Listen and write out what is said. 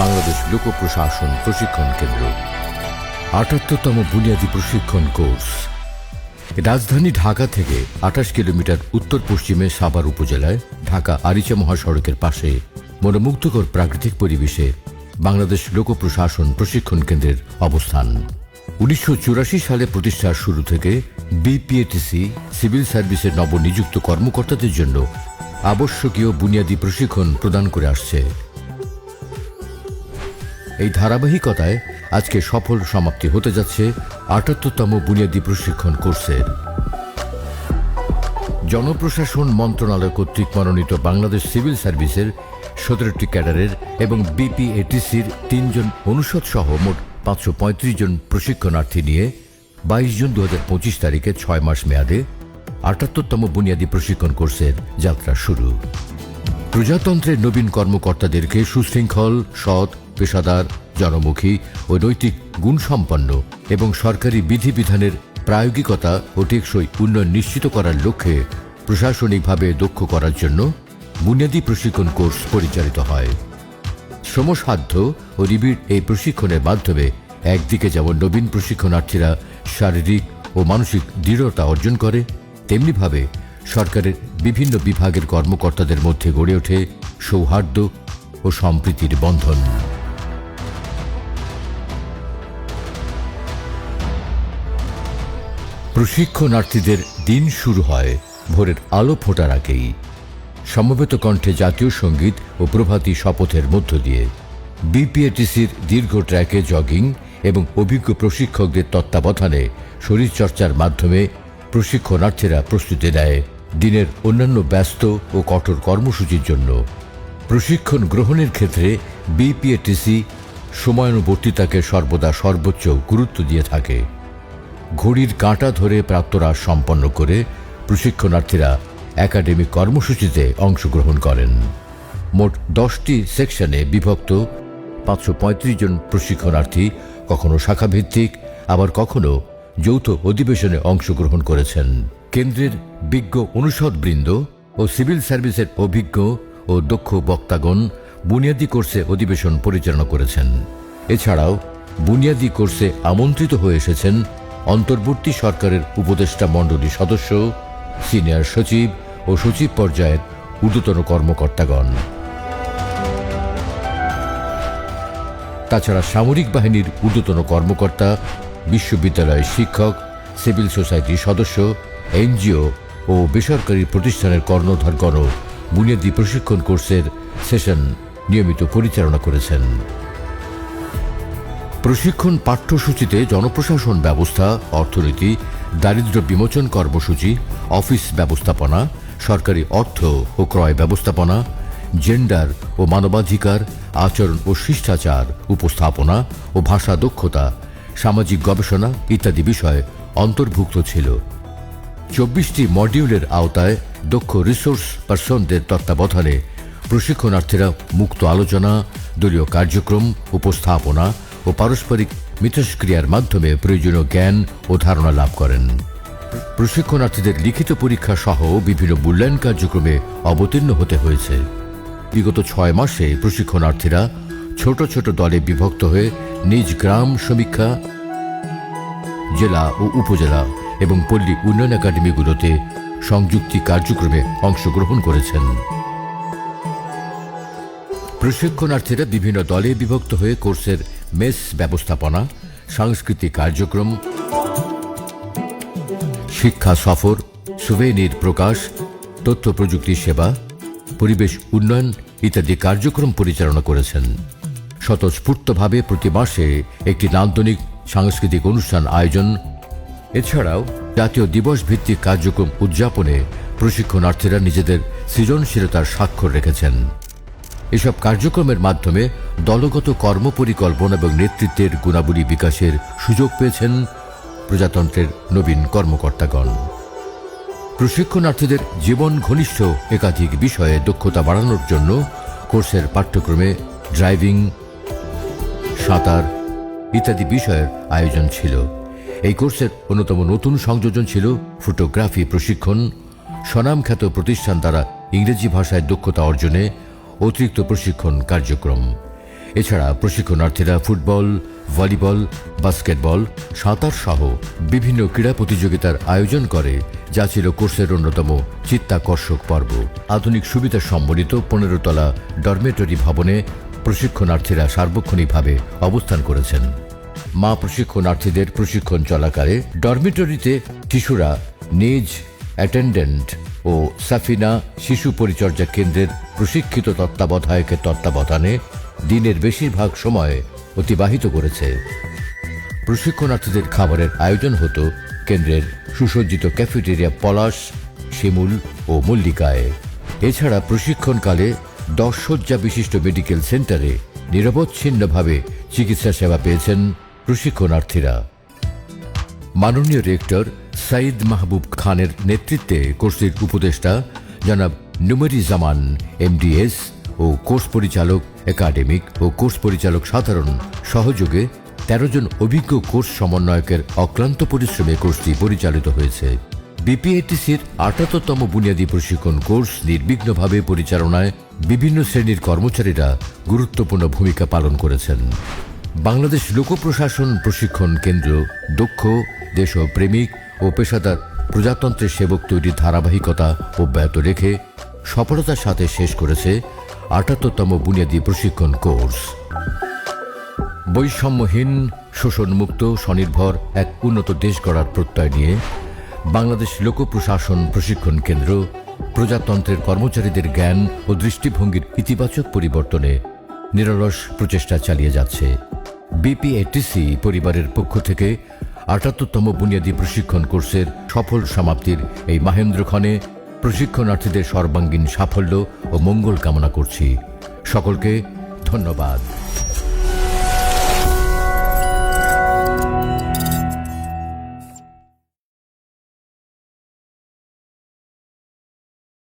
বাংলাদেশ লোক প্রশাসন প্রশিক্ষণ কেন্দ্র। আটাত্তরতম বুনিয়াদী প্রশিক্ষণ কোর্স। রাজধানী ঢাকা থেকে আঠাশ কিলোমিটার উত্তর পশ্চিমে সাভার উপজেলায় ঢাকা আরিচা মহাসড়কের পাশে মনোমুগ্ধকর প্রাকৃতিক পরিবেশে বাংলাদেশ লোক প্রশাসন প্রশিক্ষণ কেন্দ্রের অবস্থান। উনিশশো চুরাশি সালে প্রতিষ্ঠার শুরু থেকে বিপিএটিসি সিভিল সার্ভিসের নবনিযুক্ত কর্মকর্তাদের জন্য আবশ্যকীয় বুনিয়াদী প্রশিক্ষণ প্রদান করে আসছে। এই ধারাবাহিকতায় আজকে সফল সমাপ্তি হতে যাচ্ছে আটাত্তরতম বুনিয়াদী প্রশিক্ষণ কোর্সের। জনপ্রশাসন মন্ত্রণালয় কর্তৃক মনোনীত বাংলাদেশ সিভিল সার্ভিসের সতেরোটি ক্যাডারের এবং বিপিএটিসির তিনজন অনুষদ সহ মোট পাঁচশো পঁয়ত্রিশ জন প্রশিক্ষণার্থী নিয়ে বাইশ জুন দু হাজার পঁচিশ তারিখে ছয় মাস মেয়াদে আটাত্তরতম বুনিয়াদী প্রশিক্ষণ কোর্সের যাত্রা শুরু। প্রজাতন্ত্রের নবীন কর্মকর্তাদেরকে সুশৃঙ্খল, সৎ পেশাদার, জনমুখী ও নৈতিক গুণসম্পন্ন এবং সরকারি বিধিবিধানের প্রায়োগিকতা ও টেকসই উন্নয়ন নিশ্চিত করার লক্ষ্যে প্রশাসনিকভাবে দক্ষ করার জন্য বুনিয়াদী প্রশিক্ষণ কোর্স পরিচালিত হয়। শ্রমসাধ্য ও নিবিড় এই প্রশিক্ষণের মাধ্যমে একদিকে যেমন নবীন প্রশিক্ষণার্থীরা শারীরিক ও মানসিক দৃঢ়তা অর্জন করে, তেমনিভাবে সরকারের বিভিন্ন বিভাগের কর্মকর্তাদের মধ্যে গড়ে ওঠে সৌহার্দ্য ও সম্প্রীতির বন্ধন। প্রশিক্ষণার্থীদের দিন শুরু হয় ভোরের আলো ফোটার আগেই। সমবেত কণ্ঠে জাতীয় সংগীত ও প্রভাতী শপথের মধ্য দিয়ে বিপিএটিসির দীর্ঘ ট্র্যাকে জগিং এবং অভিজ্ঞ প্রশিক্ষকদের তত্ত্বাবধানে শরীরচর্চার মাধ্যমে প্রশিক্ষণার্থীরা প্রস্তুতি নেয় দিনের অন্যান্য ব্যস্ত ও কঠোর কর্মসূচির জন্য। প্রশিক্ষণ গ্রহণের ক্ষেত্রে বিপিএটিসি সময়ানুবর্তিতাকে সর্বদা সর্বোচ্চ গুরুত্ব দিয়ে থাকে। ঘড়ির কাঁটা ধরে প্রাপ্তরা সম্পন্ন করে প্রশিক্ষণার্থীরা একাডেমিক কর্মসূচিতে অংশগ্রহণ করেন। মোট দশটি সেকশনে বিভক্ত পাঁচশো পঁয়ত্রিশ জন প্রশিক্ষণার্থী, কখনো শাখাভিত্তিক, আবার কখনো যৌথ অধিবেশনে অংশগ্রহণ করেছেন। কেন্দ্রের বিজ্ঞ অনুষদবৃন্দ ও সিভিল সার্ভিসের অভিজ্ঞ ও দক্ষ বক্তাগণ বুনিয়াদী কোর্সে অধিবেশন পরিচালনা করেছেন। এছাড়াও বুনিয়াদী কোর্সে আমন্ত্রিত হয়ে এসেছেন অন্তর্বর্তী সরকারের উপদেষ্টা মণ্ডলী সদস্য, সিনিয়র সচিব ও সচিব পর্যায়ের ঊর্ধ্বতন কর্মকর্তাগণ। তাছাড়া সামরিক বাহিনীর ঊর্ধ্বতন কর্মকর্তা, বিশ্ববিদ্যালয়ের শিক্ষক, সিভিল সোসাইটির সদস্য, এনজিও ও বেসরকারি প্রতিষ্ঠানের কর্ণধারগণও বুনিয়াদী প্রশিক্ষণ কোর্সের সেশন নিয়মিত পরিচালনা করেছেন। প্রশিক্ষণ পাঠ্যসূচিতে জনপ্রশাসন ব্যবস্থা, অর্থনীতি, দারিদ্র্য বিমোচন কর্মসূচি, অফিস ব্যবস্থাপনা, সরকারি অর্থ ও ক্রয় ব্যবস্থাপনা, জেন্ডার ও মানবাধিকার, আচরণ ও শিষ্টাচার উপস্থাপনা ও ভাষা দক্ষতা, সামাজিক গবেষণা ইত্যাদি বিষয় অন্তর্ভুক্ত ছিল। চব্বিশটি মডিউলের আওতায় দক্ষ রিসোর্স পার্সনদের তত্ত্বাবধানে প্রশিক্ষণার্থীরা মুক্ত আলোচনা, দলীয় কার্যক্রম, উপস্থাপনা ও পারস্পরিক মিথস্ক্রিয়ার মাধ্যমে প্রয়োজনীয় জ্ঞান ও ধারণা লাভ করেন। প্রশিক্ষণার্থীদের লিখিত পরীক্ষা সহ বিভিন্ন মূল্যায়ন কার্যক্রমে অবতীর্ণ হতে হয়েছে। বিগত ছয় মাসে প্রশিক্ষণার্থীরা ছোট ছোট দলে বিভক্ত হয়ে নিজ গ্রাম, সমীক্ষা, জেলা ও উপজেলা এবং পল্লী উন্নয়ন একাডেমিগুলোতে সংযুক্তি কার্যক্রমে অংশগ্রহণ করেছেন। প্রশিক্ষণার্থীরা বিভিন্ন দলে বিভক্ত হয়ে কোর্সের মেস ব্যবস্থাপনা, সাংস্কৃতিক কার্যক্রম, শিক্ষা সফর, সুভেনির প্রকাশ, তথ্য প্রযুক্তি সেবা, পরিবেশ উন্নয়ন ইত্যাদি কার্যক্রম পরিচালনা করেছেন। স্বতঃস্ফূর্তভাবে প্রতি মাসে একটি নান্দনিক সাংস্কৃতিক অনুষ্ঠান আয়োজন। এছাড়াও জাতীয় দিবস ভিত্তিক কার্যক্রম উদযাপনে প্রশিক্ষণার্থীরা নিজেদের সৃজনশীলতার স্বাক্ষর রেখেছেন। এসব কার্যক্রমের মাধ্যমে দলগত কর্মপরিকল্পনা এবং নেতৃত্বের গুণাবলী বিকাশের সুযোগ পেয়েছেন প্রজাতন্ত্রের নবীন কর্মকর্তাগণ। প্রশিক্ষণার্থীদের জীবন ঘনিষ্ঠ একাধিক বিষয়ে দক্ষতা বাড়ানোর জন্য কোর্সের পাঠ্যক্রমে ড্রাইভিং, সাঁতার ইত্যাদি বিষয়ের আয়োজন ছিল। এই কোর্সের অন্যতম নতুন সংযোজন ছিল ফটোগ্রাফি প্রশিক্ষণ। স্বনামখ্যাত প্রতিষ্ঠান দ্বারা ইংরেজি ভাষায় দক্ষতা অর্জনে অতিরিক্ত প্রশিক্ষণ কার্যক্রম। এছাড়া প্রশিক্ষণার্থীরা ফুটবল, ভলিবল, বাস্কেটবল, সাঁতার সহ বিভিন্ন ক্রীড়া প্রতিযোগিতার আয়োজন করে, যা ছিল কোর্সের অন্যতম চিত্তাকর্ষক পর্ব। আধুনিক সুবিধা সম্বলিত পনেরো তলা ডরমেটরি ভবনে প্রশিক্ষণার্থীরা সার্বক্ষণিকভাবে অবস্থান করেছেন। মা প্রশিক্ষণার্থীদের প্রশিক্ষণ চলাকালে ডরমিটরিতে শিশুরা নিজ অ্যাটেন্ডেন্ট ও সাফিনা শিশু পরিচর্যা কেন্দ্রের প্রশিক্ষিত তত্ত্বাবধায়কের তত্ত্বাবধানে দিনের বেশিরভাগ সময় অতিবাহিত করেছে। প্রশিক্ষণার্থীদের খাবারের আয়োজন হতো কেন্দ্রের সুসজ্জিত ক্যাফেটেরিয়া পলাশ, শিমুল ও মল্লিকায়। এছাড়া প্রশিক্ষণকালে দশ শয্যা বিশিষ্ট মেডিকেল সেন্টারে নিরবচ্ছিন্নভাবে চিকিৎসা সেবা পেয়েছেন প্রশিক্ষণার্থীরা। মাননীয় রেক্টর সাইদ মাহবুব খানের নেতৃত্বে কোর্সের উপদেষ্টা জনাব নুমেরি জামান, এমডিএস ও কোর্স পরিচালক, একাডেমিক ও কোর্স পরিচালক সাধারণ সহযোগে তেরো জন অভিজ্ঞ কোর্স সমন্বয়কের অক্লান্ত পরিশ্রমে কোর্সটি পরিচালিত হয়েছে। বিপিএটিসির আটাত্তরতম বুনিয়াদী প্রশিক্ষণ কোর্স নির্বিঘ্নভাবে পরিচালনায় বিভিন্ন শ্রেণির কর্মচারীরা গুরুত্বপূর্ণ ভূমিকা পালন করেছেন। বাংলাদেশ লোক প্রশাসন প্রশিক্ষণ কেন্দ্র, দক্ষ, দেশপ্রেমিক ও পেশাদার প্রজাতন্ত্রের সেবক তৈরির ধারাবাহিকতা অব্যাহত রেখে সফলতার সাথে শেষ করেছে আটাত্তরতম বুনিয়াদী প্রশিক্ষণ কোর্স। বৈষম্যহীন, শোষণমুক্ত, স্বনির্ভর এক উন্নত দেশ গড়ার প্রত্যয় নিয়ে বাংলাদেশ লোক প্রশাসন প্রশিক্ষণ কেন্দ্র প্রজাতন্ত্রের কর্মচারীদের জ্ঞান ও দৃষ্টিভঙ্গির ইতিবাচক পরিবর্তনে নিরলস প্রচেষ্টা চালিয়ে যাচ্ছে। বিপিএটিসি পরিবারের পক্ষ থেকে আটাত্তরতম বুনিয়াদী প্রশিক্ষণ কোর্সের সফল সমাপ্তির এই মাহেন্দ্রক্ষণে প্রশিক্ষণার্থীদের সর্বাঙ্গীন সাফল্য ও মঙ্গল কামনা করছি। সকলকে ধন্যবাদ।